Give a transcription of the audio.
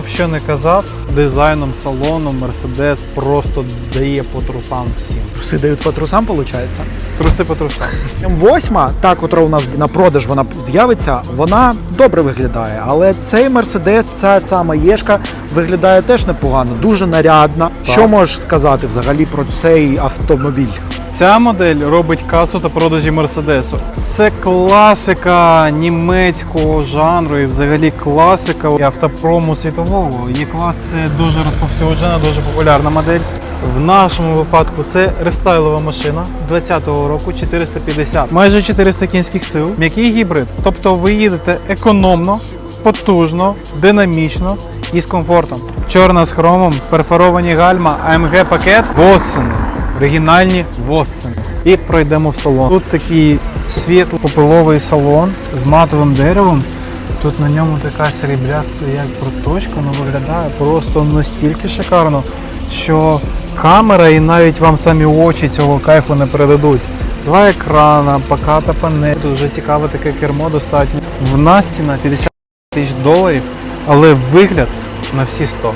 Б що не казав, дизайном салону Mercedes просто дає по трусам всім. Труси дають по трусам, виходить. Труси по трусам. М8, та, котра у нас на продаж вона з'явиться, вона добре виглядає. Але цей Мерседес, ця сама Єшка, виглядає теж непогано, дуже нарядна. Так. Що можеш сказати взагалі про цей автомобіль? Ця модель робить касу та продажі Мерседесу. Це класика німецького жанру і взагалі класика автопрому світового. Є-клас це дуже розповсюджена, дуже популярна модель. В нашому випадку це рестайлова машина 20-го року 450, майже 400 кінських сил. М'який гібрид. Тобто ви їдете економно, потужно, динамічно і з комфортом. Чорна з хромом, перфоровані гальма, AMG пакет восени. Оригінальні восени. І пройдемо в салон. Тут такий світло-попеловий салон з матовим деревом. Тут на ньому така срібляста, як проточка, ну виглядає просто настільки шикарно, що камера і навіть вам самі очі цього кайфу не передадуть. Два екрана, поката панель. Тут вже цікаве таке кермо достатньо. В нас ціна 50 тисяч доларів, але вигляд на всі 100.